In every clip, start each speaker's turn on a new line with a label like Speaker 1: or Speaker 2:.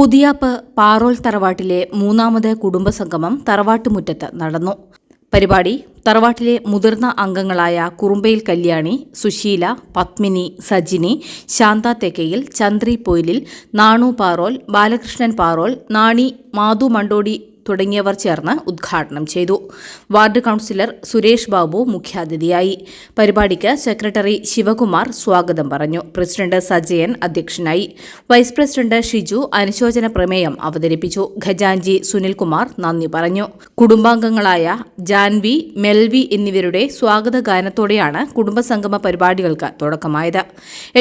Speaker 1: പുതിയാപ്പ് പാറോൾ തറവാട്ടിലെ മൂന്നാമത് കുടുംബസംഗമം തറവാട്ടുമുറ്റത്ത് നടന്നു. പരിപാടി തറവാട്ടിലെ മുതിർന്ന അംഗങ്ങളായ കുറുമ്പയിൽ കല്യാണി സുശീല പത്മിനി സജിനി ശാന്ത തെക്കയിൽ ചന്ദ്രി പൊയിലിൽ നാണു പാറോൽ ബാലകൃഷ്ണൻ പാറോൽ നാണി മാധു മണ്ടോടി തുടങ്ങിയവർ ചേർന്ന് ഉദ്ഘാടനം ചെയ്തു. വാർഡ് കൗൺസിലർ സുരേഷ് ബാബു മുഖ്യാതിഥിയായി. പരിപാടിക്ക് സെക്രട്ടറി ശിവകുമാർ സ്വാഗതം പറഞ്ഞു. പ്രസിഡന്റ് സജയൻ അധ്യക്ഷനായി. വൈസ് പ്രസിഡന്റ് ഷിജു അനുശോചന പ്രമേയം അവതരിപ്പിച്ചു. ഖജാൻജി സുനിൽകുമാർ നന്ദി പറഞ്ഞു. കുടുംബാംഗങ്ങളായ ജാൻവി മെൽവി എന്നിവരുടെ സ്വാഗത ഗാനത്തോടെയാണ് കുടുംബസംഗമ പരിപാടികൾക്ക് തുടക്കമായത്.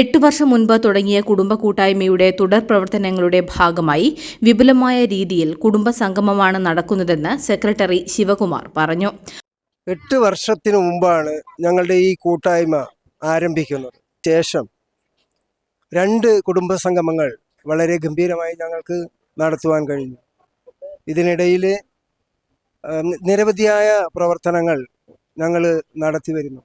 Speaker 1: എട്ട് വർഷം മുൻപ് തുടങ്ങിയ കുടുംബ കൂട്ടായ്മയുടെ തുടർ പ്രവർത്തനങ്ങളുടെ ഭാഗമായി വിപുലമായ രീതിയിൽ കുടുംബസംഗമമാണ് നടക്കുന്നതെന്ന് സെക്രട്ടറി ശിവകുമാർ പറഞ്ഞു.
Speaker 2: എട്ട് വർഷത്തിനു മുമ്പാണ് ഞങ്ങളുടെ ഈ കൂട്ടായ്മ ആരംഭിക്കുന്നത്. ശേഷം രണ്ട് കുടുംബ സംഗമങ്ങൾ വളരെ ഗംഭീരമായി ഞങ്ങൾക്ക് നടത്തുവാൻ കഴിഞ്ഞു. ഇതിനിടയിൽ നിരവധിയായ പ്രവർത്തനങ്ങൾ ഞങ്ങൾ നടത്തി വരുന്നു.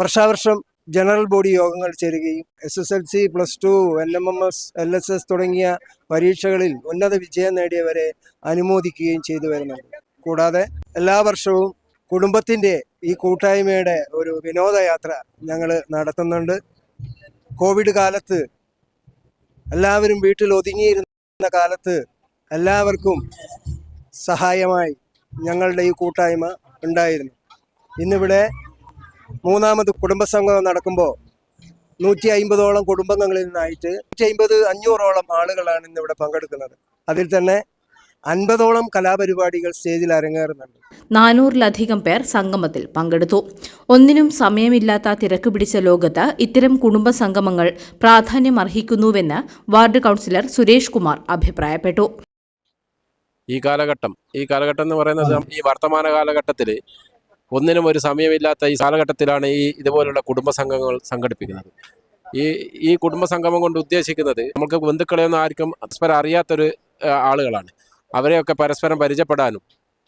Speaker 2: വർഷാവർഷം ജനറൽ ബോഡി യോഗങ്ങൾ ചേരുകയും S S L C plus two N M M S L S S തുടങ്ങിയ പരീക്ഷകളിൽ ഉന്നത വിജയം നേടിയവരെ അനുമോദിക്കുകയും ചെയ്തു വരുന്നുണ്ട്. കൂടാതെ എല്ലാ വർഷവും കുടുംബത്തിന്റെ ഈ കൂട്ടായ്മയുടെ ഒരു വിനോദയാത്ര ഞങ്ങൾ നടത്തുന്നുണ്ട്. കോവിഡ് കാലത്ത് എല്ലാവരും വീട്ടിൽ ഒതുങ്ങിയിരുന്ന കാലത്ത് എല്ലാവർക്കും സഹായമായി ഞങ്ങളുടെ ഈ കൂട്ടായ്മ ഉണ്ടായിരുന്നു. ഇന്നിവിടെ മൂന്നാമത് കുടുംബസംഗമം നടക്കുമ്പോൾ നൂറ്റി അയിമ്പതോളം കുടുംബങ്ങളിൽ നിന്നായിട്ട് നൂറ്റി അയിമ്പത് അഞ്ഞൂറോളം ആളുകളാണ് ഇന്നിവിടെ പങ്കെടുക്കുന്നത്. അതിൽ തന്നെ അൻപതോളം കലാപരിപാടികൾ സ്റ്റേജിൽ അരങ്ങേറുന്നുണ്ട്.
Speaker 1: നാനൂറിലധികം പേർ സംഗമത്തിൽ പങ്കെടുത്തു. ഒന്നിനും സമയമില്ലാത്ത തിരക്ക് പിടിച്ച ലോകത്ത് ഇത്തരം കുടുംബ സംഗമങ്ങൾ പ്രാധാന്യം അർഹിക്കുന്നുവെന്ന് വാർഡ് കൗൺസിലർ സുരേഷ് കുമാർ അഭിപ്രായപ്പെട്ടു.
Speaker 3: ഈ കാലഘട്ടം ഈ കാലഘട്ടം എന്ന് പറയുന്നത് ഈ വർത്തമാന കാലഘട്ടത്തിൽ ഒന്നിനും ഒരു സമയമില്ലാത്ത ഈ കാലഘട്ടത്തിലാണ് ഈ ഇതുപോലുള്ള കുടുംബ സംഘങ്ങൾ സംഘടിപ്പിക്കുന്നത്. ഈ ഈ കുടുംബ സംഗമം കൊണ്ട് ഉദ്ദേശിക്കുന്നത് നമുക്ക് ബന്ധുക്കളെയൊന്നും ആർക്കും പരസ്പരം അറിയാത്തൊരു ആളുകളാണ്. അവരെയൊക്കെ പരസ്പരം പരിചയപ്പെടാനും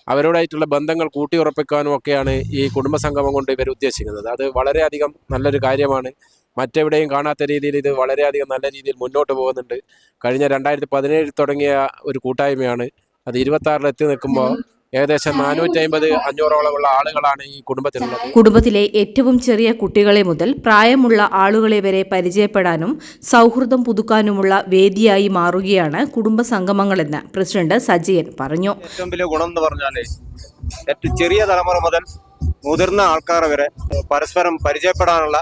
Speaker 3: അവരോടായിട്ടുള്ള ബന്ധങ്ങൾ കൂട്ടിയുറപ്പിക്കാനും ഒക്കെയാണ് ഈ കുടുംബ സംഗമം കൊണ്ട് ഇവർ ഉദ്ദേശിക്കുന്നത്. അത് വളരെയധികം നല്ലൊരു കാര്യമാണ്. മറ്റെവിടെയും കാണാത്ത രീതിയിൽ ഇത് വളരെയധികം നല്ല രീതിയിൽ മുന്നോട്ട് പോകുന്നുണ്ട്. കഴിഞ്ഞ രണ്ടായിരത്തി പതിനേഴിൽ തുടങ്ങിയ ഒരു കൂട്ടായ്മയാണ്. അത് ഇരുപത്തി ആറിൽ എത്തി നിൽക്കുമ്പോൾ ഏകദേശം നാനൂറ്റി അമ്പത് അഞ്ഞൂറോളമുള്ള ആളുകളാണ് ഈ കുടുംബത്തിലുള്ളത്.
Speaker 1: കുടുംബത്തിലെ ഏറ്റവും ചെറിയ കുട്ടികളെ മുതൽ പ്രായമുള്ള ആളുകളെ വരെ പരിചയപ്പെടാനും സൗഹൃദം പുതുക്കാനുമുള്ള വേദിയായി മാറുകയാണ് കുടുംബ സംഗമങ്ങളെന്ന് പ്രസിഡന്റ് സജയൻ പറഞ്ഞു.
Speaker 4: ഏറ്റവും വലിയ ഗുണം എന്ന് പറഞ്ഞാൽ ഏറ്റവും ചെറിയ തലമുറ മുതൽ മുതിർന്ന ആൾക്കാർ വരെ പരസ്പരം പരിചയപ്പെടാനുള്ള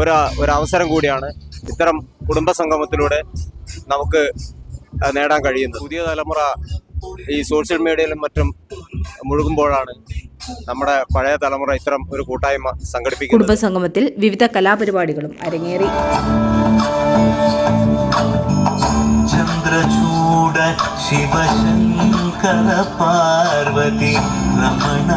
Speaker 4: ഒരു ഒരു അവസരം കൂടിയാണ് ഇത്തരം കുടുംബ സംഗമത്തിലൂടെ നമുക്ക് നേടാൻ കഴിയുന്നത്. പുതിയ തലമുറ ഈ സോഷ്യൽ മീഡിയയിലും മറ്റും മുഴുകുമ്പോഴാണ് നമ്മുടെ പഴയ തലമുറ ഇത്തരം ഒരു കൂട്ടായ്മ സംഘടിപ്പിക്കുന്നത്.
Speaker 1: കുടുംബസംഗമത്തിൽ വിവിധ കലാപരിപാടികളും അരങ്ങേറി.
Speaker 5: ചന്ദ്രചൂട ശിവശങ്കര പാർവതി രമണ